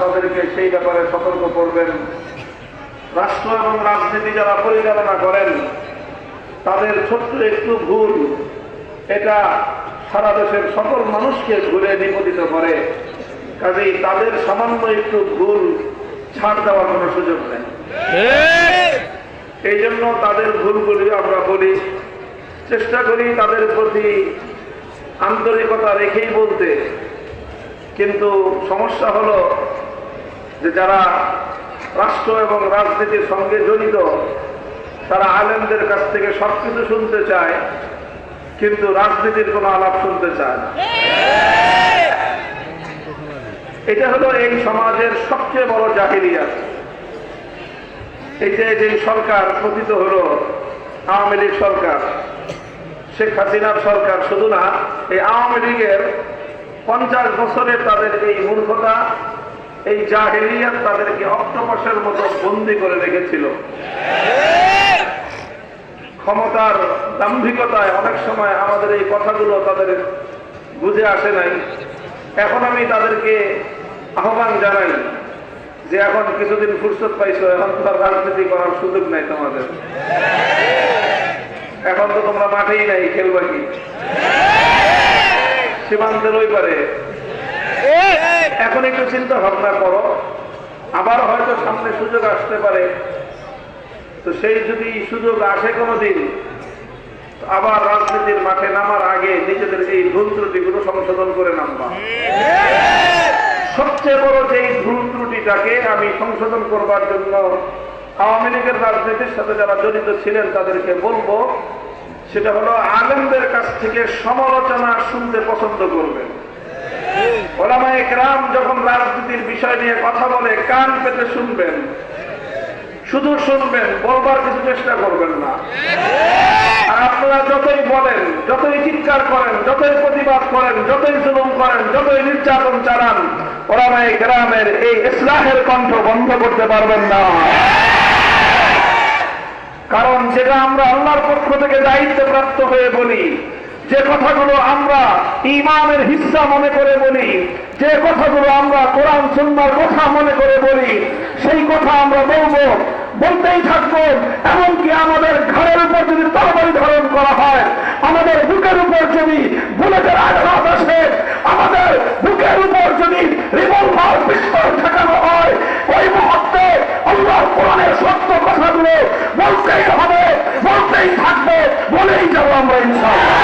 তাদেরকে সেই ব্যাপারে সতর্ক করবেন। রাষ্ট্র এবং রাজনীতি যারা পরিচালনা করেন, তাদের ছোট্ট একটু ভুল। এটা সারা দেশের সকল মানুষকে ঘুরে নিপতিত করে। কাজেই তাদের সামান্য একটু ভুল ছাড় দেওয়ার কোনো সুযোগ নেই। এই জন্য তাদের ভুলগুলি আমরা বলি। চেষ্টা করি তাদের প্রতি আন্তরিকতা রেখেই বলতে। কিন্তু সমস্যা হলো যে যারা রাষ্ট্র এবং রাজনীতির সঙ্গে জড়িত, তারা আলেমদের কাছ থেকে সব কিছু শুনতে চায়, কিন্তু রাজনীতির কোনো আলাপ শুনতে চায় এটা হলো এই সমাজের সবচেয়ে বড় জাহিরিয়াত এই যে যে সরকার পতিত হলো, আওয়ামী লীগ সরকার, শেখ হাসিনার সরকার শুধু না, এই আওয়ামী লীগের পঞ্চাশ বছরে তাদের এই মূর্খতা, এই জাহেরিয়াত তাদেরকে অক্টোপাসের মতো বন্দি করে রেখেছিল। ক্ষমতার দাম্ভিকতায় অনেক সময় আমাদের এই কথাগুলো তাদের বুঝে আসে নাই। এখন আমি তাদেরকে আহ্বান জানাই যে এখন কিছুদিন ফুরসত পাইছো, এখন তো রাজনীতি করার সুযোগ নাই তোমাদের। এখন তো তোমরা মাঠেই নাই, খেলবা কি? সীমান্তের ওই পারে এখন একটু চিন্তা ভাবনা করো। আবার হয়তো সামনে সুযোগ আসতে পারে। তো সেই যদি সুযোগ আসে কোনোদিন তো আবার রাজনীতির মাঠে নামার আগে নিজেদের এই ভুল ত্রুটিগুলো সংশোধন করে নামবা। সবচেয়ে বড় যে ভুল ত্রুটিটাকে আমি সংশোধন করবার জন্য আওয়ামী লীগের রাজনীতির সাথে যারা জড়িত ছিলেন তাদেরকে বলব সেটা হলো আলেমদের কাছ থেকে সমালোচনা শুনতে পছন্দ করবেন যখন রাজনীতির বিষয় নিয়ে কথা বলে, কান পেতে শুনবেন। শুধু শুনবেন, বলবার কিছু চেষ্টা করবেন না। আর আপনারা যতই বলেন, যতই চিৎকার করেন, যতই প্রতিবাদ করেন, যতই জুলুম করেন, যতই নির্যাতন চালান ওলামাই গ্রামের এই ইসলাহের কণ্ঠ বন্ধ করতে পারবেন না। কারণ যেটা আমরা আল্লাহর পক্ষ থেকে দায়িত্ব প্রাপ্ত হয়ে বলি, যে কথাগুলো আমরা ইমামের হিসা মনে করে বলি, যে কথাগুলো আমরা কোরআন সুন্দর কথা মনে করে বলি, সেই কথা আমরা বলব, বলতেই থাকব, এমনকি আমাদের ঘরের উপর যদি তরবারি ধারণ করা হয়, আমাদের বুকের উপর যদি বলেই যাবো আমরা ইনশাআল্লাহ